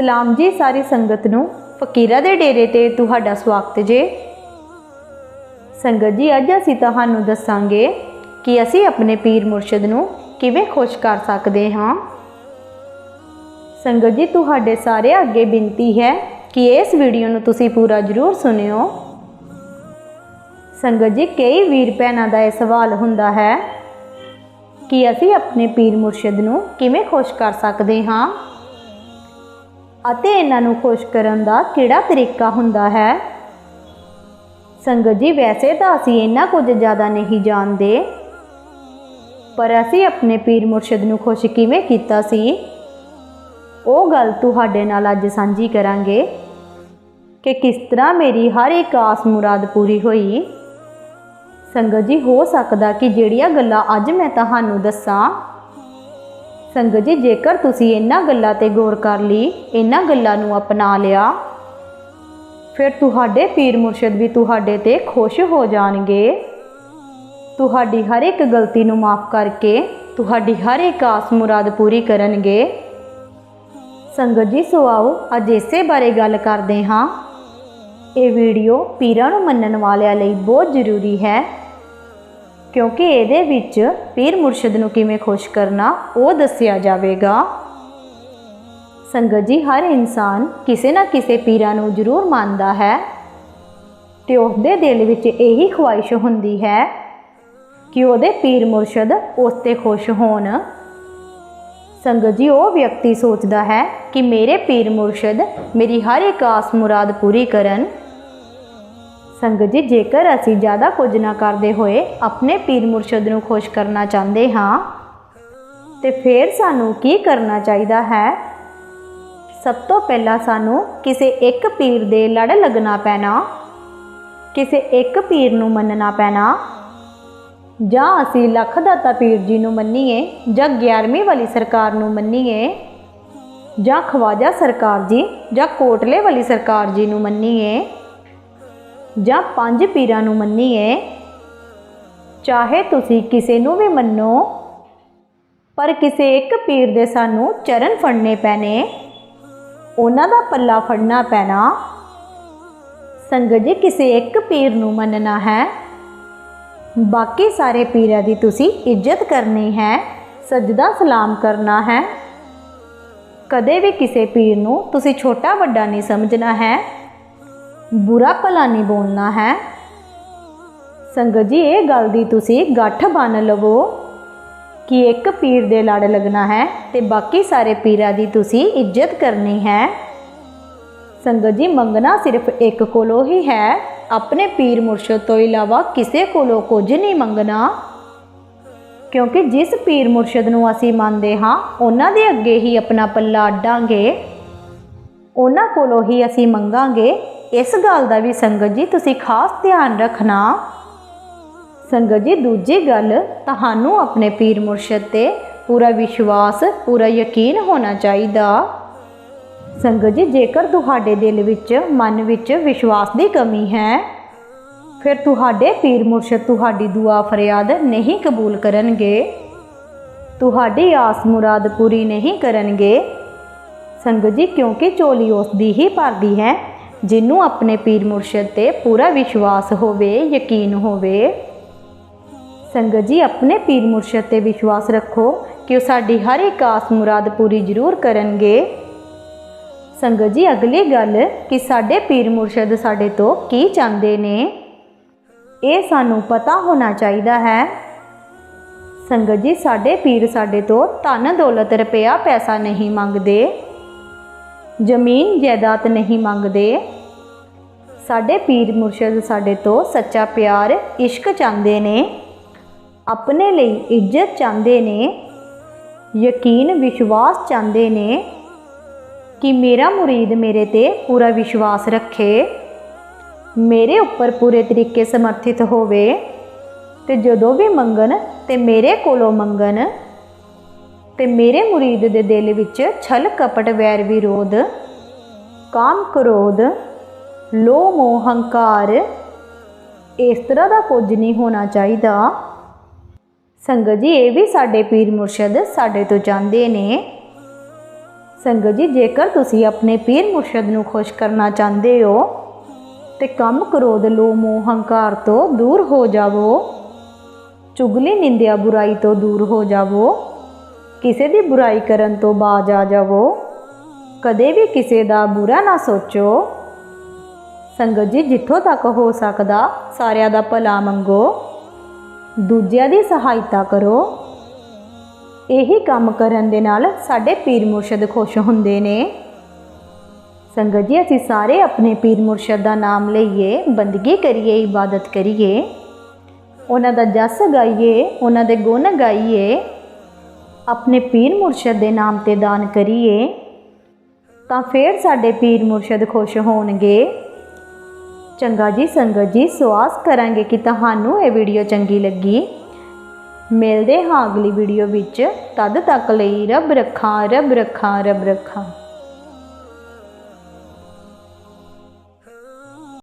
ਸਲਾਮ ਜੀ ਸਾਰੀ ਸੰਗਤ ਨੂੰ। ਫਕੀਰਾ ਦੇ ਡੇਰੇ ਤੇ ਤੁਹਾਡਾ ਸਵਾਗਤ ਜੇ। ਸੰਗਤ ਜੀ, ਅੱਜ ਅਸੀਂ ਤੁਹਾਨੂੰ ਦੱਸਾਂਗੇ ਕਿ ਅਸੀਂ ਆਪਣੇ ਪੀਰ ਮੁਰਸ਼ਿਦ ਨੂੰ ਕਿਵੇਂ ਖੁਸ਼ ਕਰ ਸਕਦੇ ਹਾਂ। ਸੰਗਤ ਜੀ, ਤੁਹਾਡੇ ਸਾਰੇ ਅੱਗੇ ਬੇਨਤੀ ਹੈ ਕਿ ਇਸ ਵੀਡੀਓ ਨੂੰ ਤੁਸੀਂ ਪੂਰਾ ਜ਼ਰੂਰ ਸੁਣਿਓ। ਸੰਗਤ ਜੀ, ਕਈ ਵੀਰ ਭੈਣਾਂ ਦਾ ਇਹ ਸਵਾਲ ਹੁੰਦਾ ਹੈ ਕਿ ਅਸੀਂ ਆਪਣੇ ਪੀਰ ਮੁਰਸ਼ਿਦ ਨੂੰ ਕਿਵੇਂ ਖੁਸ਼ ਕਰ ਸਕਦੇ ਹਾਂ। ਅਤੇ ਇਹਨਾਂ ਨੂੰ ਖੁਸ਼ ਕਰਨ ਦਾ ਕਿਹੜਾ ਤਰੀਕਾ ਹੁੰਦਾ ਹੈ? ਸੰਗਤ ਜੀ, ਵੈਸੇ ਤਾਂ ਅਸੀਂ ਇੰਨਾ ਕੁਝ ਜ਼ਿਆਦਾ ਨਹੀਂ ਜਾਣਦੇ। ਪਰ ਅਸੀਂ ਆਪਣੇ ਪੀਰ ਮੁਰਸ਼ਿਦ ਨੂੰ ਖੁਸ਼ ਕਿਵੇਂ ਕੀਤਾ ਸੀ? ਉਹ ਗੱਲ ਤੁਹਾਡੇ ਨਾਲ ਅੱਜ ਸਾਂਝੀ ਕਰਾਂਗੇ ਕਿ ਕਿਸ ਤਰ੍ਹਾਂ ਮੇਰੀ ਹਰ ਇੱਕ ਆਸ ਮੁਰਾਦ ਪੂਰੀ ਹੋਈ। ਸੰਗਤ ਜੀ, ਹੋ ਸਕਦਾ ਕਿ ਜਿਹੜੀਆਂ ਗੱਲਾਂ ਅੱਜ ਮੈਂ ਤੁਹਾਨੂੰ ਦੱਸਾਂ ਸੰਗਤ ਜੀ, ਜੇਕਰ ਤੁਸੀਂ ਇਹਨਾਂ ਗੱਲਾਂ ਤੇ ਗੌਰ ਕਰ ਲਈ, ਇਹਨਾਂ ਗੱਲਾਂ ਨੂੰ ਅਪਣਾ ਲਿਆ, ਫਿਰ ਤੁਹਾਡੇ ਪੀਰ ਮੁਰਸ਼ਿਦ ਵੀ ਤੁਹਾਡੇ ਤੇ ਖੁਸ਼ ਹੋ ਜਾਣਗੇ। ਤੁਹਾਡੀ ਹਰ ਇੱਕ ਗਲਤੀ ਨੂੰ ਮਾਫ ਕਰਕੇ ਤੁਹਾਡੀ ਹਰ ਇੱਕ ਆਸ ਮੁਰਾਦ ਪੂਰੀ ਕਰਨਗੇ। ਸੰਗਤ ਜੀ, ਸੋ ਆਓ ਅੱਜ ਇਸੇ ਬਾਰੇ ਗੱਲ ਕਰਦੇ ਹਾਂ। ਇਹ ਵੀਡੀਓ ਪੀਰਾਂ ਨੂੰ ਮੰਨਣ ਵਾਲਿਆਂ ਲਈ ਬਹੁਤ ਜ਼ਰੂਰੀ ਹੈ। ਕਿਉਂਕਿ ਇਹਦੇ ਵਿੱਚ ਪੀਰ ਮੁਰਸ਼ਿਦ ਨੂੰ ਕਿਵੇਂ ਖੁਸ਼ ਕਰਨਾ, ਉਹ ਦੱਸਿਆ ਜਾਵੇਗਾ। ਸੰਗਤ ਜੀ, ਹਰ ਇਨਸਾਨ ਕਿਸੇ ਨਾ ਕਿਸੇ ਪੀਰਾਂ ਨੂੰ ਜ਼ਰੂਰ ਮੰਨਦਾ ਹੈ। ਤੇ ਉਸਦੇ ਦਿਲ ਵਿੱਚ ਇਹੀ ਖੁਆਇਸ਼ ਹੁੰਦੀ ਹੈ ਕਿ ਉਹਦੇ ਪੀਰ ਮੁਰਸ਼ਿਦ ਉਸ ਤੇ ਖੁਸ਼ ਹੋਣ। ਸੰਗਤ ਜੀ, ਉਹ ਵਿਅਕਤੀ ਸੋਚਦਾ ਹੈ ਕਿ ਮੇਰੇ ਪੀਰ ਮੁਰਸ਼ਿਦ ਮੇਰੀ ਹਰ ਇੱਕ ਆਸ ਮੁਰਾਦ ਪੂਰੀ ਕਰਨ। ਸੰਗਤ ਜੀ, ਜੇਕਰ ਅਸੀਂ ਜ਼ਿਆਦਾ ਕੁਝ ਨਾ ਕਰਦੇ ਹੋਏ ਆਪਣੇ ਪੀਰ ਮੁਰਸ਼ਦ ਨੂੰ ਖੁਸ਼ ਕਰਨਾ ਚਾਹੁੰਦੇ ਹਾਂ, ਤੇ ਫਿਰ ਸਾਨੂੰ ਕੀ ਕਰਨਾ ਚਾਹੀਦਾ ਹੈ? ਸਭ ਤੋਂ ਪਹਿਲਾਂ ਸਾਨੂੰ ਕਿਸੇ ਇੱਕ ਪੀਰ ਦੇ ਲੜ ਲੱਗਣਾ ਪੈਣਾ, ਕਿਸੇ ਇੱਕ ਪੀਰ ਨੂੰ ਮੰਨਣਾ ਪੈਣਾ, ਜਾਂ ਅਸੀਂ ਲੱਖ ਦਾਤਾ ਪੀਰ ਜੀ ਨੂੰ ਮੰਨੀਏ, ਜਾਂ 11ਵੀਂ ਵਾਲੀ ਸਰਕਾਰ ਨੂੰ ਮੰਨੀਏ, ਜਾਂ ਖਵਾਜਾ ਸਰਕਾਰ ਜੀ, ਜਾਂ ਕੋਟਲੇ ਵਾਲੀ ਸਰਕਾਰ ਜੀ ਨੂੰ ਮੰਨੀਏ ਜਾਂ ਪੰਜ ਪੀਰਾਂ ਨੂੰ ਮੰਨੀਏ, ਚਾਹੇ ਤੁਸੀਂ ਕਿਸੇ ਨੂੰ ਵੀ ਮੰਨੋ, ਪਰ ਕਿਸੇ ਇੱਕ ਪੀਰ ਦੇ ਸਾਨੂੰ ਚਰਨ ਫੜਨੇ ਪੈਣੇ, ਉਹਨਾਂ ਦਾ ਪੱਲਾ ਫੜਨਾ ਪੈਣਾ। ਸੰਗਤ ਜੀ, ਕਿਸੇ ਇੱਕ ਪੀਰ ਨੂੰ ਮੰਨਣਾ ਹੈ, ਬਾਕੀ ਸਾਰੇ ਪੀਰਾਂ ਦੀ ਤੁਸੀਂ ਇੱਜ਼ਤ ਕਰਨੀ ਹੈ, ਸਜਦਾ ਸਲਾਮ ਕਰਨਾ ਹੈ। ਕਦੇ ਵੀ ਕਿਸੇ ਪੀਰ ਨੂੰ ਤੁਸੀਂ ਛੋਟਾ ਵੱਡਾ ਨਹੀਂ ਸਮਝਣਾ ਹੈ। ਬੁਰਾ ਭਲਾ ਨਹੀਂ ਬੋਲਣਾ ਹੈ। ਸੰਗਤ ਜੀ, ਇਹ ਗੱਲ ਦੀ ਤੁਸੀਂ ਗੱਠ ਬੰਨ ਲਵੋ ਕਿ ਇੱਕ ਪੀਰ ਦੇ ਲੜ ਲੱਗਣਾ ਹੈ ਤੇ ਬਾਕੀ ਸਾਰੇ ਪੀਰਾਂ ਦੀ ਤੁਸੀਂ ਇੱਜ਼ਤ ਕਰਨੀ ਹੈ। ਸੰਗਤ ਜੀ, ਮੰਗਣਾ ਸਿਰਫ ਇੱਕ ਕੋਲੋਂ ਹੀ ਹੈ। ਆਪਣੇ ਪੀਰ ਮੁਰਸ਼ਦ ਤੋਂ ਇਲਾਵਾ ਕਿਸੇ ਕੋਲੋਂ ਕੁਝ ਨਹੀਂ ਮੰਗਣਾ। ਕਿਉਂਕਿ ਜਿਸ ਪੀਰ ਮੁਰਸ਼ਦ ਨੂੰ ਅਸੀਂ ਮੰਨਦੇ ਹਾਂ, ਉਹਨਾਂ ਦੇ ਅੱਗੇ ਹੀ ਆਪਣਾ ਪੱਲਾ ਅੱਡਾਂਗੇ। ਉਹਨਾਂ ਕੋਲੋਂ ਹੀ ਅਸੀਂ ਮੰਗਾਂਗੇ। ਇਸ ਗੱਲ ਦਾ ਵੀ ਸੰਗਤ ਜੀ ਤੁਸੀਂ ਖਾਸ ਧਿਆਨ ਰੱਖਣਾ। ਸੰਗਤ ਜੀ, ਦੂਜੀ ਗੱਲ, ਤੁਹਾਨੂੰ ਆਪਣੇ ਪੀਰ ਮੁਰਸ਼ਦ ਤੇ ਪੂਰਾ ਵਿਸ਼ਵਾਸ, ਪੂਰਾ ਯਕੀਨ ਹੋਣਾ ਚਾਹੀਦਾ। ਸੰਗਤ ਜੀ, ਜੇਕਰ ਤੁਹਾਡੇ ਦਿਲ ਵਿੱਚ, ਮਨ ਵਿੱਚ ਵਿਸ਼ਵਾਸ ਦੀ ਕਮੀ ਹੈ, ਫਿਰ ਤੁਹਾਡੇ ਪੀਰ ਮੁਰਸ਼ਦ ਤੁਹਾਡੀ ਦੁਆ ਫਰਿਆਦ ਨਹੀਂ ਕਬੂਲ ਕਰਨਗੇ। ਤੁਹਾਡੀ ਆਸ ਮੁਰਾਦ ਪੂਰੀ ਨਹੀਂ ਕਰਨਗੇ। ਸੰਗਤ ਜੀ, ਕਿਉਂਕਿ ਝੋਲੀ ਉਸ ਦੀ ਹੀ ਭਰਦੀ ਹੈ ਜਿਹਨੂੰ ਆਪਣੇ ਪੀਰ ਮੁਰਸ਼ਦ ਤੇ ਪੂਰਾ ਵਿਸ਼ਵਾਸ ਹੋਵੇ, ਯਕੀਨ ਹੋਵੇ। ਸੰਗਤ ਜੀ, ਆਪਣੇ ਪੀਰ ਮੁਰਸ਼ਦ ਤੇ ਵਿਸ਼ਵਾਸ ਰੱਖੋ ਕਿ ਉਹ ਸਾਡੀ ਹਰ ਇੱਕ ਆਸ ਮੁਰਾਦ ਪੂਰੀ ਜ਼ਰੂਰ ਕਰਨਗੇ। ਸੰਗਤ ਜੀ, ਅਗਲੀ ਗੱਲ ਕਿ ਸਾਡੇ ਪੀਰ ਮੁਰਸ਼ਦ ਸਾਡੇ ਤੋਂ ਕੀ ਚਾਹੁੰਦੇ ਨੇ, ਇਹ ਸਾਨੂੰ ਪਤਾ ਹੋਣਾ ਚਾਹੀਦਾ ਹੈ। ਸੰਗਤ ਜੀ, ਸਾਡੇ ਪੀਰ ਸਾਡੇ ਤੋਂ ਧਨ ਦੌਲਤ ਰੁਪਇਆ ਪੈਸਾ ਨਹੀਂ ਮੰਗਦੇ। ਜ਼ਮੀਨ ਜਾਇਦਾਦ ਨਹੀਂ ਮੰਗਦੇ। ਸਾਡੇ ਪੀਰ ਮੁਰਸ਼ਦ ਸਾਡੇ ਤੋਂ ਸੱਚਾ ਪਿਆਰ ਇਸ਼ਕ ਚਾਹੁੰਦੇ ਨੇ, ਆਪਣੇ ਲਈ ਇੱਜ਼ਤ ਚਾਹੁੰਦੇ ਨੇ, ਯਕੀਨ ਵਿਸ਼ਵਾਸ ਚਾਹੁੰਦੇ ਨੇ ਕਿ ਮੇਰਾ ਮੁਰੀਦ ਮੇਰੇ ਤੇ ਪੂਰਾ ਵਿਸ਼ਵਾਸ ਰੱਖੇ, ਮੇਰੇ ਉੱਪਰ ਪੂਰੇ ਤਰੀਕੇ ਸਮਰਥਿਤ ਹੋਵੇ ਤੇ ਜਦੋਂ ਵੀ ਮੰਗਣ ਤੇ ਮੇਰੇ ਕੋਲੋਂ ਮੰਗਣ ਤੇ ਮੇਰੇ ਮੁਰੀਦ ਦੇ ਦਿਲ ਵਿੱਚ ਛਲ ਕਪਟ ਵੈਰ ਵਿਰੋਧ, ਕਾਮ ਕ੍ਰੋਧ ਲੋਭ ਮੋਹ ਹੰਕਾਰ, ਇਸ ਤਰ੍ਹਾਂ ਦਾ ਕੁਝ ਨਹੀਂ ਹੋਣਾ ਚਾਹੀਦਾ। ਸੰਗਤ ਜੀ, ਇਹ ਵੀ ਸਾਡੇ ਪੀਰ ਮੁਰਸ਼ਦ ਸਾਡੇ ਤੋਂ ਚਾਹੁੰਦੇ ਨੇ। ਸੰਗਤ ਜੀ, ਜੇਕਰ ਤੁਸੀਂ ਆਪਣੇ ਪੀਰ ਮੁਰਸ਼ਦ ਨੂੰ ਖੁਸ਼ ਕਰਨਾ ਚਾਹੁੰਦੇ ਹੋ ਤੇ ਕੰਮ ਕ੍ਰੋਧ ਲੋਭ ਮੋਹ ਹੰਕਾਰ ਤੋਂ ਦੂਰ ਹੋ ਜਾਵੋ, ਚੁਗਲੀ ਨਿੰਦਿਆ ਬੁਰਾਈ ਤੋਂ ਦੂਰ ਹੋ ਜਾਵੋ ਕਿਸੇ ਦੀ ਬੁਰਾਈ ਕਰਨ ਤੋਂ ਬਾਜ ਆ ਜਾਵੋ। ਕਦੇ ਵੀ ਕਿਸੇ ਦਾ ਬੁਰਾ ਨਾ ਸੋਚੋ। ਸੰਗਤ ਜੀ, ਜਿੱਥੋਂ ਤੱਕ ਹੋ ਸਕਦਾ, ਸਾਰਿਆਂ ਦਾ ਭਲਾ ਮੰਗੋ। ਦੂਜਿਆਂ ਦੀ ਸਹਾਇਤਾ ਕਰੋ। ਇਹੀ ਕੰਮ ਕਰਨ ਦੇ ਨਾਲ ਸਾਡੇ ਪੀਰ ਮੁਰਸ਼ਦ ਖੁਸ਼ ਹੁੰਦੇ ਨੇ। ਸੰਗਤ ਜੀ, ਅਸੀਂ ਸਾਰੇ ਆਪਣੇ ਪੀਰ ਮੁਰਸ਼ਦ ਦਾ ਨਾਮ ਲਈਏ, ਬੰਦਗੀ ਕਰੀਏ, ਇਬਾਦਤ ਕਰੀਏ। ਉਹਨਾਂ ਦਾ ਜਸ ਗਾਈਏ, ਉਹਨਾਂ ਦੇ ਗੁਣ ਗਾਈਏ। ਆਪਣੇ ਪੀਰ ਮੁਰਸ਼ਦ ਦੇ ਨਾਮ ਤੇ ਦਾਨ ਕਰੀਏ, ਤਾਂ ਫੇਰ ਸਾਡੇ ਪੀਰ ਮੁਰਸ਼ਦ ਖੁਸ਼ ਹੋਣਗੇ। ਚੰਗਾ ਜੀ ਸੰਗਤ ਜੀ ਸਵਾਸ ਕਰਾਂਗੇ ਕਿ ਤੁਹਾਨੂੰ ਇਹ ਵੀਡੀਓ ਚੰਗੀ ਲੱਗੀ। ਮਿਲਦੇ ਹਾਂ ਅਗਲੀ ਵੀਡੀਓ ਵਿੱਚ। ਤਦ ਤੱਕ ਲਈ ਰੱਬ ਰੱਖਾਂ ਰੱਬ ਰੱਖਾਂ ਰੱਬ ਰੱਖਾਂ।